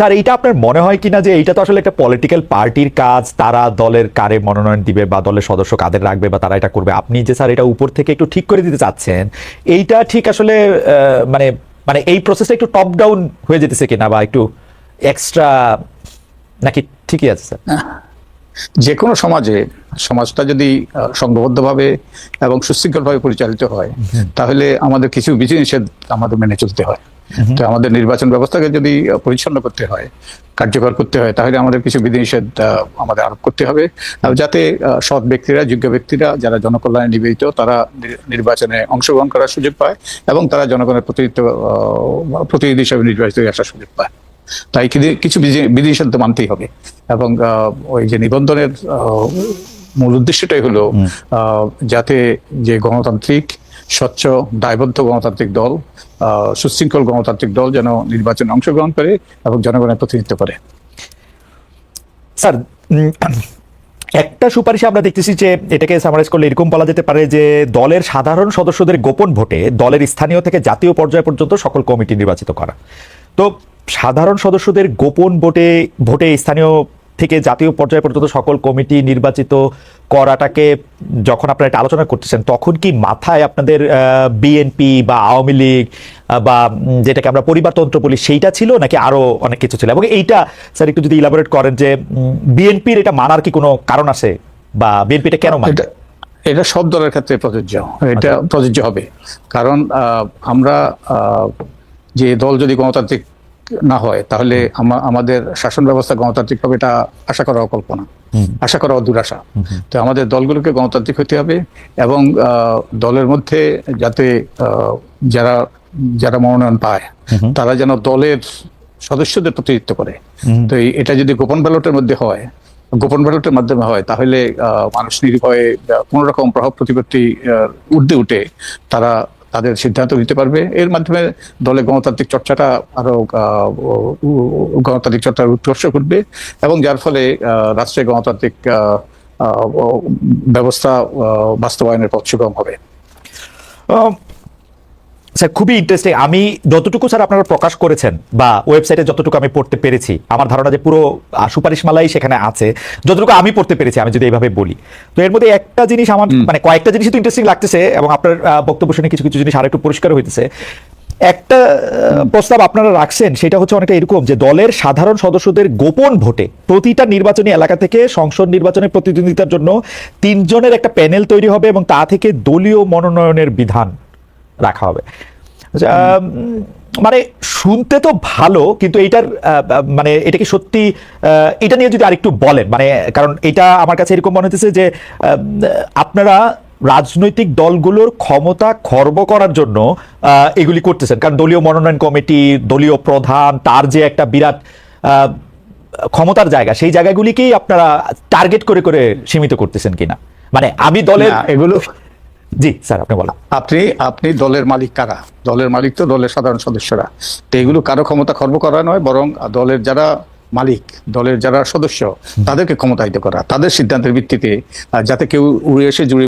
Sir এইটা আপনার মনে হয় কিনা যে এইটা তো আসলে একটা পলিটিক্যাল পার্টির কাজ তারা দলের কারে মনোনয়ন দিবে বা দলের সদস্য কাদের রাখবে বা তারা এটা করবে? আপনি যে স্যার এটা উপর থেকে একটু ঠিক করে দিতে চাচ্ছেন এইটা ঠিক আসলে মানে মানে এই প্রসেসটা একটু টপ ডাউন হয়ে যেতেছে কিনা বা একটু এক্সট্রা নাকি ঠিকই আছে স্যার? যে কোনো সমাজে সমাজটা যদি সংঘবদ্ধভাবে এবং সুশৃঙ্খলভাবে পরিচালিত হয় তাহলে আমাদের কিছু বিধিনিষেধ আমাদের মেনে চলতে হয়। তো আমাদের নির্বাচন ব্যবস্থাকে যদি পরিচ্ছন্ন করতে হয় কার্যকর করতে হয় তাহলে আমাদের কিছু বিধিনিষেধ আমাদের আরোপ করতে হবে। যাতে সৎ ব্যক্তিরা যোগ্য ব্যক্তিরা যারা জনকল্যাণে নিবেদিত তারা নির্বাচনে অংশগ্রহণ করার সুযোগ পায় এবং তারা জনগণের প্রতিনিধিত্ব প্রতিনিধি হিসেবে নির্বাচিত হয়ে আসার সুযোগ পায়। তাই কিছু বিধি- বিধিনিষেধ তো মানতেই হবে এবং ওই যে নিবন্ধনের মূল উদ্দেশ্যটাই হলো আহ, যাতে যে গণতান্ত্রিক স্বচ্ছ, দায়বদ্ধ গণতান্ত্রিক দল সুশৃঙ্খল গণতান্ত্রিক দল যেন নির্বাচনে অংশগ্রহণ করে এবং জনগণের প্রতিনিধিত্ব করে। স্যার একটা সুপারিশে আমরা দেখতেছি যে এটাকে সামারাইজ করলে এরকম বলা যেতে পারে যে দলের সাধারণ সদস্যদের গোপন ভোটে দলের স্থানীয় থেকে জাতীয় পর্যায় পর্যন্ত সকল কমিটি নির্বাচিত করা। তো সাধারণ সদস্যদের গোপন ভোটে ভোটে স্থানীয় থেকে জাতীয় পর্যায় পর্যন্ত সকল কমিটি নির্বাচিত করাটাকে যখন আপনারা এটা আলোচনা করতেছেন তখন কি মাথায় আপনাদের বিএনপি বা আওয়ামী লীগ বা যেটাকে আমরা পরিবারতন্ত্র বলি সেইটা ছিল নাকি আরও অনেক কিছু ছিল? এবং এইটা স্যার একটু যদি ইলাবোরেট করেন যে বিএনপির এটা মানার কি কোনো কারণ আছে? বা বিএনপিটা কেন মানে? এটা এটা সব দলের ক্ষেত্রে প্রযোজ্য। এটা প্রযোজ্য হবে। কারণ আহ, আমরা আহ, যে দল যদি গণতান্ত্রিক না হয় তাহলে আমাদের শাসন ব্যবস্থা গণতান্ত্রিক হবে এটা আশা করা কল্পনা আশা করা দুরাশা তো আমাদের দলগুলোকে গণতান্ত্রিক হতে হবে এবং দলের মধ্যে যাতে যারা যারা মনোনয়ন পায় তারা যেন দলের সদস্যদের প্রতিনিধিত্ব করে। তো এটা যদি গোপন ব্যালটের মধ্যে হয় গোপন ব্যালটের মাধ্যমে হয় তাহলে মানুষ নির্ভয়ে কোন রকম প্রভাব প্রতিপত্তি ঊর্ধ্বে উঠে তারা তাদের সিদ্ধান্ত নিতে পারবে। এর মাধ্যমে দলে গণতান্ত্রিক চর্চাটা আরও গণতান্ত্রিক চর্চার উৎকর্ষ ঘটবে এবং যার ফলে রাষ্ট্রে গণতান্ত্রিক ব্যবস্থা বাস্তবায়নের পথ সুগম হবে। স্যার খুবই ইন্টারেস্টিং আমি যতটুকু স্যার আপনারা প্রকাশ করেছেন বা ওয়েবসাইটে যতটুকু আমি পড়তে পেরেছি আমার ধারণা যে পুরো সুপারিশমালাই সেখানে আছে যতটুকু আমি পড়তে পেরেছি আমি যদি এইভাবে বলি। তো এর মধ্যে একটা জিনিস আমার মানে কয়েকটা জিনিসই তো ইন্টারেস্টিং লাগতেছে এবং আপনার বক্তব্য শুনে কিছু কিছু জিনিস আর একটু পরিষ্কার হইতেছে। একটা প্রস্তাব আপনারা রাখছেন সেটা হচ্ছে অনেকটা এরকম যে দলের সাধারণ সদস্যদের গোপন ভোটে প্রতিটা নির্বাচনী এলাকা থেকে সংসদ নির্বাচনে প্রতিদ্বন্দ্বিতার জন্য তিনজনের একটা প্যানেল তৈরি হবে এবং তা থেকে দলীয় মনোনয়নের বিধান। রাখা হবে। আচ্ছা, মানে শুনতে তো ভালো কিন্তু আহ, মানে এটা কি সত্যি এটা নিয়ে যদি আরেকটু বলেন মানে কারণ এটা আমার কাছে এরকম মনে হচ্ছে যে আপনারা রাজনৈতিক দলগুলোর ক্ষমতা খর্ব করার জন্য এগুলি করতেছেন। কারণ দলীয় মনোনয়ন কমিটি দলীয় প্রধান তার যে একটা বিরাট ক্ষমতার জায়গা সেই জায়গাগুলিকেই আপনারা টার্গেট করে করে সীমিত করতেছেন কিনা? মানে আমি দলের এগুলো জি স্যার আপনি বলেন। আপনি আপনি দলের মালিক কারা? দলের মালিক তো দলের সাধারণ সদস্যরা। তো এগুলো কারও ক্ষমতা খর্ব করা নয় বরং দলের যারা মালিক দলের যারা সদস্য তাদেরকে ক্ষমতায়িত করা। তাদের সিদ্ধান্তের ভিত্তিতে যাতে কেউ উড়ে এসে জুড়ে